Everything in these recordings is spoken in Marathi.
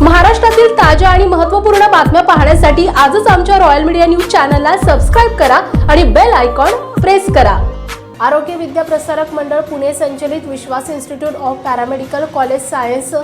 महाराष्ट्रातील ताज्या आणि महत्त्वपूर्ण बातम्या पाहण्यासाठी आजच आमच्या रॉयल मीडिया न्यूज चॅनलला सबस्क्राईब करा आणि बेल आयकॉन प्रेस करा. आरोग्य विद्या प्रसारक मंडळ पुणे संचलित Vishwas institute of paramedical college science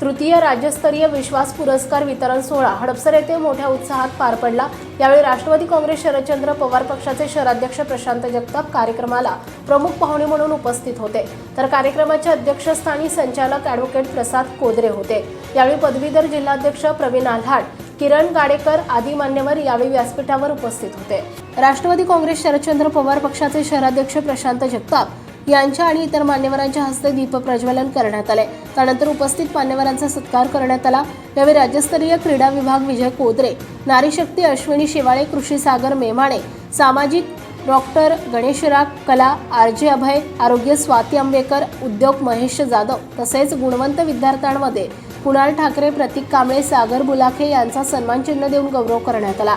तृतीय राज्यस्तरीय विश्वास पुरस्कार वितरण सोहळा हडपसर येथे मोठ्या उत्साहात पार पडला. यावेळी राष्ट्रवादी काँग्रेस शरदचंद्र पवार पक्षाचे शहराध्यक्ष प्रशांत जगताप कार्यक्रमाला प्रमुख पाहुणे म्हणून उपस्थित होते. तर कार्यक्रमाच्या अध्यक्षस्थानी संचालक ॲडव्होकेट प्रसाद कोदरे होते. यावेळी पदवीधर जिल्हाध्यक्ष प्रवीण आल्हाड किरण गाडेकर आदी मान्यवर यावेळी व्यासपीठावर उपस्थित होते. राष्ट्रवादी काँग्रेस शरदचंद्र पवार पक्षाचे शहराध्यक्ष प्रशांत जगताप यांच्या आणि इतर मान्यवरांच्या हस्ते दीप प्रज्वलन करण्यात आले. त्यानंतर उपस्थित मान्यवरांचा सत्कार करण्यात आला. यावेळी राज्यस्तरीय क्रीडा विभाग विजय कोदरे नारी शक्ती अश्विनी शेवाळे कृषी सागर मेमाणे सामाजिक डॉक्टर गणेशराग कला आर जे अभय आरोग्य स्वाती आंबेकर उद्योग महेश जाधव तसेच गुणवंत विद्यार्थ्यांमध्ये कुणाल ठाकरे प्रतीक कांबळे सागर बुलाखे यांचा सन्मानचिन्ह देऊन गौरव करण्यात आला.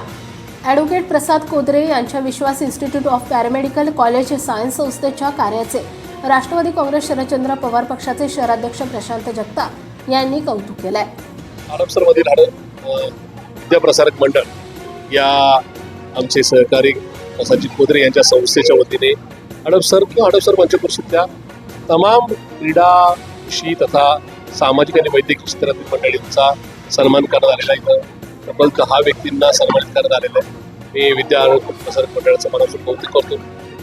ॲडव्होकेट प्रसाद कोदरे यांच्या Vishwas institute of paramedical college science संस्थेच्या कार्याचे राष्ट्रवादी काँग्रेस शरदचंद्र पवार पक्षाचे शहराध्यक्ष प्रशांत जगताप यांनी कौतुक केलंय. हडपसरमधील हड विद्याप्रसारक मंडळ या आमचे सहकारी प्रसादजी कोदरे यांच्या संस्थेच्या वतीने हडपसर किंवा हडपसर पंचकृषीतल्या तमाम क्रीडाशी तथा सामाजिक आणि वैद्यकीय क्षेत्रातील मंडळींचा सन्मान करण्यात आलेला आहे इथं तब्बल दहा व्यक्तींना सन्मानित करण्यात आलेलं आहे मी विद्या प्रसारक मंडळाचं मनापासून कौतुक करतो.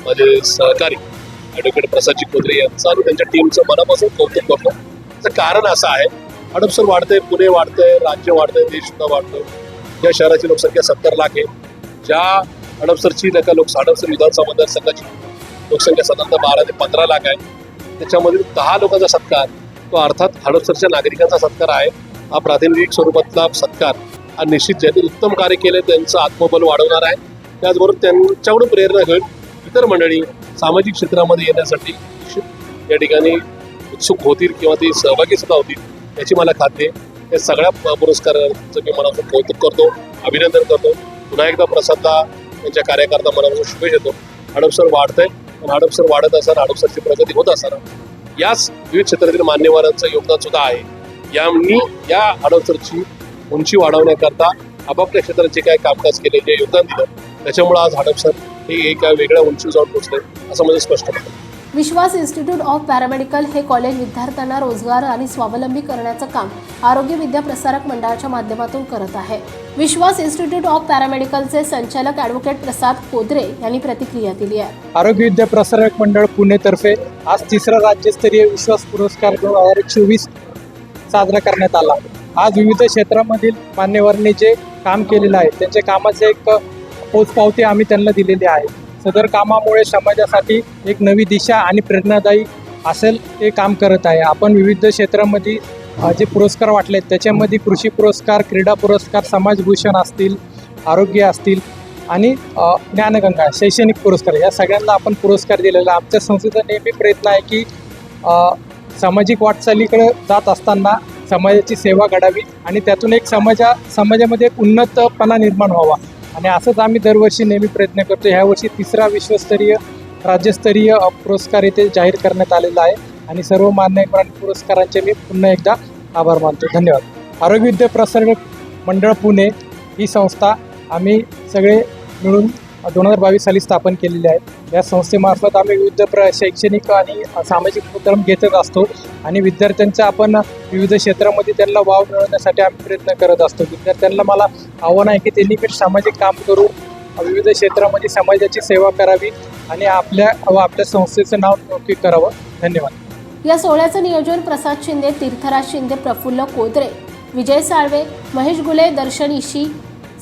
माझे सहकारी ॲडव्होकेट प्रसादजी खोदरे यांचं आणि त्यांच्या टीमचं मनापासून कौतुक करतो. त्याचं कारण असं आहे हडपसर वाढतंय पुणे वाढतंय राज्य वाढतंय देश सुद्धा वाढतोय. या शहराची लोकसंख्या सत्तर लाख आहे. ज्या हडपसरची नका लोक हडपसर विधानसभा मतदारसंघाची लोकसंख्या साधारणतः बारा ते पंधरा लाख आहे. त्याच्यामधील दहा लोकांचा सत्कार तो अर्थात हडपसरच्या नागरिकांचा सत्कार आहे. हा प्रातिनिधिक स्वरूपातला सत्कार हा निश्चित ज्यांनी उत्तम कार्य केले त्यांचं आत्मबल वाढवणार आहे. त्याचबरोबर त्यांच्याकडून प्रेरणा घेऊन इतर मंडळी सामाजिक क्षेत्रामध्ये येण्यासाठी या ठिकाणी उत्सुक होतील किंवा ती सहभागी सुद्धा होतील याची मला खात्री आहे. या सगळ्या पुरस्कारांचं मी मनापासून कौतुक करतो अभिनंदन करतो. पुन्हा एकदा प्रसादला त्यांच्या कार्यकर्ता मनापासून शुभेच्छा देतो. हडपसर वाढतंय पण हडपसर वाढत असताना हडपसरची प्रगती होत असताना याच विविध क्षेत्रातील मान्यवरांचं योगदान सुद्धा आहे. यांनी या हडपसरची उंची वाढवण्याकरता आपापल्या क्षेत्रात जे काय कामकाज केले जे योगदान दिलं. त्याच्यामुळे आज हडपसर हे एका वेगळ्या उंचीवर जाऊन पोहोचले असं म्हणजे स्पष्ट म्हणतात विश्वास इन्स्टिट्यूट ऑफ पॅरामेडिकल हे कॉलेज विद्यार्थ्यांना रोजगार आणि स्वावलंबी करण्याचं काम आरोग्य विद्या प्रसारक मंडळाच्या माध्यमातून करत आहे. विश्वास इन्स्टिट्यूट ऑफ पॅरामेडिकलचे संचालक ॲडव्होकेट प्रसाद कोदरे यांनी प्रतिक्रिया दिली आहे. आरोग्य विद्या प्रसारक मंडळ पुणेतर्फे आज तिसरा राज्यस्तरीय विश्वास पुरस्कार दोन हजार चोवीस साजरा करण्यात आला. आज विविध क्षेत्रामधील मान्यवरांनी जे काम केलेलं आहे त्यांच्या कामाचे एक पोचपावती आम्ही त्यांना दिलेली आहे. सदर कामामुळे समाजासाठी एक नवी दिशा आणि प्रेरणादायी असेल ते काम करत आहे. आपण विविध क्षेत्रामध्ये जे पुरस्कार वाटले आहेत त्याच्यामध्ये कृषी पुरस्कार क्रीडा पुरस्कार समाजभूषण असतील आरोग्य असतील आणि ज्ञानगंगा शैक्षणिक पुरस्कार या सगळ्यांना आपण पुरस्कार दिलेला. आमच्या संस्थेचा नेहमी प्रयत्न आहे की सामाजिक वाटचालीकडे जात असताना समाजाची सेवा घडावी आणि त्यातून एक समाजा समाजामध्ये एक उन्नतपणा निर्माण व्हावा. आणि असंच आम्ही दरवर्षी नेहमी प्रयत्न करतो. ह्यावर्षी तिसरा विश्वस्तरीय राज्यस्तरीय पुरस्कार इथे जाहीर करण्यात आलेला आहे. आणि सर्व मान्यवर पुरस्कारांचे मी पुन्हा एकदा आभार मानतो. धन्यवाद. आरोग्य विद्या प्रसारक मंडळ पुणे ही संस्था आम्ही सगळे मिळून दोन हजार बावीस साली स्थापन केलेली आहे. या संस्थेमार्फत आम्ही विविध प्र शैक्षणिक आणि सामाजिक उपक्रम घेतच असतो आणि विद्यार्थ्यांच्या आपण विविध क्षेत्रामध्ये त्यांना वाव मिळवण्यासाठी आम्ही प्रयत्न करत असतो. विद्यार्थ्यांना मला आव्हान आहे की त्यांनी पण सामाजिक काम करू विविध क्षेत्रामध्ये समाजाची सेवा करावी आणि आपल्या व आपल्या संस्थेचं नाव नोकरी करावं. धन्यवाद. या सोहळ्याचं नियोजन प्रसाद शिंदे तीर्थराज शिंदे प्रफुल्ल कोदरे विजय साळवे महेश गुले दर्शन इशी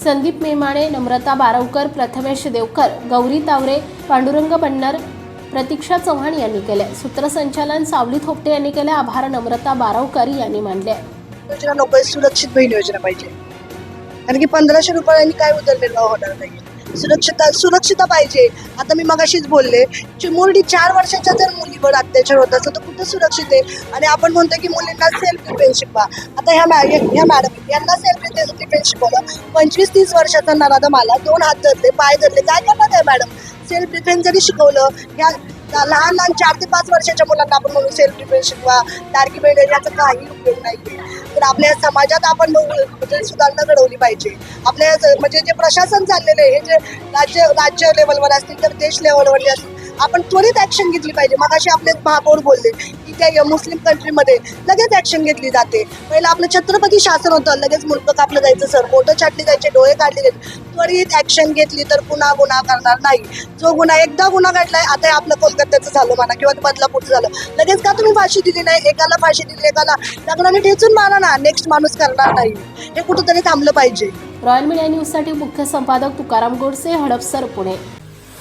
संदीप मेमाणे नम्रता बारवकर प्रथमेश देवकर गौरी तावरे पांडुरंग बन्नर प्रतीक्षा चव्हाण यांनी केले. सूत्रसंचालन सावली थोपटे यांनी केले. आभार नम्रता बारवकर यांनी मानले. योजना नको सुरक्षित बहीण योजना पाहिजे. कारण की पंधराशे रुपयांनी काय उदरनिर्वाह होणार नाही सुरक्षितता सुरक्षिता पाहिजे. आता मी मगाशीच बोलले चिमुरडी चार वर्षाच्या जर मुलीवर अत्याचार होत असेल तर कुठं सुरक्षित आहे? आणि आपण म्हणतो की मुलींना सेल्फ डिफेन्स शिकवा आता ह्या मॅ ह्या मॅडम यांना सेल्फ डिफेन्स शिकवलं पंचवीस तीस वर्षाचा नराधा मला दोन हात धरले पाय धरले. काय करणार आहे मॅडम सेल्फ डिफेन्स जरी शिकवलं ह्या लहान लहान चार ते पाच वर्षाच्या मुलांना आपण म्हणून सेल्फ डिफेन्स शिकवा लाडकी मिळणे याचा काही उपयोग नाही तर आपल्या समाजात आपण म्हणजे सुधारणा घडवली पाहिजे आपल्या ज- म्हणजे जे प्रशासन चाललेलं आहे हे जे राज्य राज्य लेवलवर असतील तर देश लेवलवर असतील आपण त्वरित ऍक्शन घेतली पाहिजे. मग असे आपले महापौर बोलले त्या य- मुस्लिम कंट्रीमध्ये लगेच ऍक्शन घेतली जाते. पहिलं आपलं छत्रपती शासन होतं लगेच मुलग कापलं जायचं सर बोटं छाटली जायचे डोळे काढले जायचे. त्वरित ऍक्शन घेतली तर पुन्हा गुन्हा करणार नाही. जो गुन्हा एकदा गुन्हा घडलाय आता हे आपलं कोलकात्याचं झालं म्हणा किंवा बदलापूरचं झालं. लगेच का तुम्ही फाशी दिली नाही? एकाला फाशी दिली एकाला लग्नाने ठेचून मारा ना. नेक्स्ट माणूस करणार नाही. हे कुठंतरी थांबलं पाहिजे. रॉयल मीडिया न्यूजसाठी मुख्य संपादक तुकाराम गोडसे हडपसर पुणे.